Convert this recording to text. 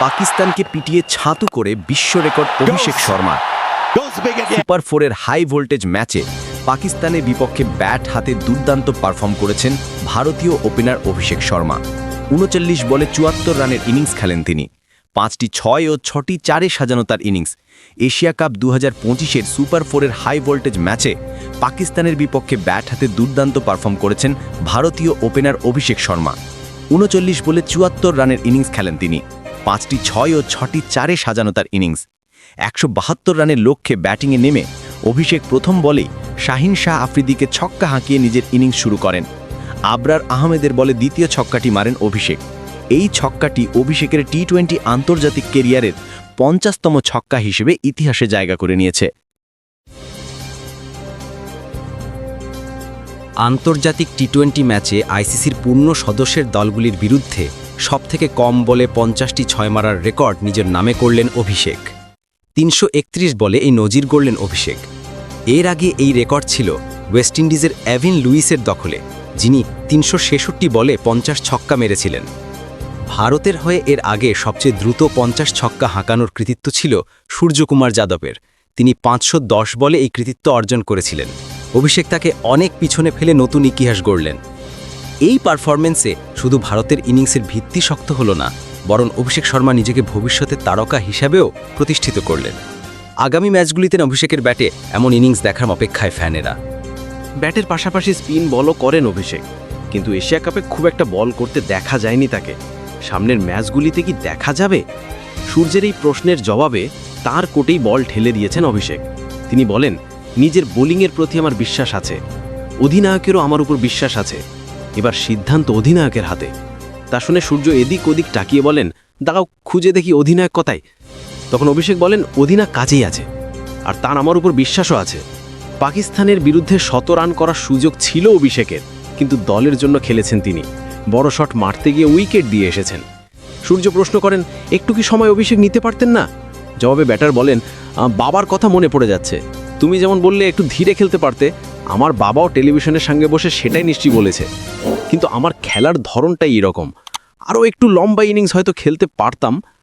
পাকিস্তানকে পিটিয়ে ছাতু করে বিশ্ব রেকর্ড অভিষেক শর্মা. সুপার ফোরের হাই ভোল্টেজ ম্যাচে পাকিস্তানের বিপক্ষে ব্যাট হাতে দুর্দান্ত পারফর্ম করেছেন ভারতীয় ওপেনার অভিষেক শর্মা। উনচল্লিশ বলে চুয়াত্তর রানের ইনিংস খেলেন তিনি। পাঁচটি ছয় ও ছটি চারে সাজানো তার ইনিংস। এশিয়া কাপ দু হাজার পঁচিশের সুপার ফোরের হাই ভোল্টেজ ম্যাচে পাকিস্তানের বিপক্ষে ব্যাট হাতে দুর্দান্ত পারফর্ম করেছেন ভারতীয় ওপেনার অভিষেক শর্মা। উনচল্লিশ বলে চুয়াত্তর রানের ইনিংস খেলেন তিনি। পাঁচটি ছয় ও ছটি চারে সাজানো তার ইনিংস। একশো বাহাত্তর রানের লক্ষ্যে ব্যাটিংয়ে নেমে অভিষেক প্রথম বলেই শাহিন শাহ আফ্রিদিকে ছক্কা হাঁকিয়ে নিজের ইনিংস শুরু করেন। আবরার আহমেদের বলে দ্বিতীয় ছক্কাটি মারেন অভিষেক। এই ছক্কাটি অভিষেকের টি টোয়েন্টি আন্তর্জাতিক কেরিয়ারের পঞ্চাশতম ছক্কা হিসেবে ইতিহাসে জায়গা করে নিয়েছে। আন্তর্জাতিক টি টোয়েন্টি ম্যাচে আইসিসির পূর্ণ সদস্যের দলগুলির বিরুদ্ধে সবথেকে কম বলে পঞ্চাশটি ছয় মারার রেকর্ড নিজের নামে করলেন অভিষেক। তিনশো একত্রিশ বলে এই নজির গড়লেন অভিষেক। এর আগে এই রেকর্ড ছিল ওয়েস্ট ইন্ডিজের অ্যাভিন লুইসের দখলে, যিনি তিনশো ছেষট্টি বলে পঞ্চাশ ছক্কা মেরেছিলেন। ভারতের হয়ে এর আগে সবচেয়ে দ্রুত পঞ্চাশ ছক্কা হাঁকানোর কৃতিত্ব ছিল সূর্যকুমার যাদবের। তিনি পাঁচশো দশ বলে এই কৃতিত্ব অর্জন করেছিলেন। অভিষেক তাকে অনেক পিছনে ফেলে নতুন ইতিহাস গড়লেন। এই পারফরমেন্সে শুধু ভারতের ইনিংসের ভিত্তি শক্ত হলো না, বরং অভিষেক শর্মা নিজেকে ভবিষ্যতের তারকা হিসাবেও প্রতিষ্ঠিত করলেন। আগামী ম্যাচগুলিতে অভিষেকের ব্যাটে এমন ইনিংস দেখার অপেক্ষায় ফ্যানেরা। ব্যাটের পাশাপাশি স্পিন বলও করেন অভিষেক, কিন্তু এশিয়া কাপে খুব একটা বল করতে দেখা যায়নি তাকে। সামনের ম্যাচগুলিতে কি দেখা যাবে? সূর্যের এই প্রশ্নের জবাবে তার কোটেই বল ঠেলে দিয়েছেন অভিষেক। তিনি বলেন, নিজের বোলিংয়ের প্রতি আমার বিশ্বাস আছে। অধিনায়কেরও আমার উপর বিশ্বাস আছে। এবার সিদ্ধান্ত অধিনায়কের হাতে। তা শুনে সূর্য এদিক ওদিক তাকিয়ে বলেন, দাঁড়াও, খুঁজে দেখি অধিনায়ক কথায়? তখন অভিষেক বলেন অধিনায়ক কাজেই আছে। আর তার আমার উপর বিশ্বাসও আছে। পাকিস্তানের বিরুদ্ধে শত রান করার সুযোগ ছিল অভিষেকের, কিন্তু দলের জন্য খেলেছেন তিনি। বড় শট মারতে গিয়ে উইকেট দিয়ে এসেছেন। সূর্য প্রশ্ন করেন, একটু কি সময় অভিষেক নিতে পারতেন না? জবাবে ব্যাটার বলেন বাবার কথা মনে পড়ে যাচ্ছে। তুমি যেমন বললে একটু ধীরে খেলতে পারতে, আমার বাবাও টেলিভিশনের সঙ্গে বসে সেটাই নিশ্চয়ই বলেছে। কিন্তু আমার খেলার ধরনটাই এরকম। আরও একটু লম্বা ইনিংস হয়তো খেলতে পারতাম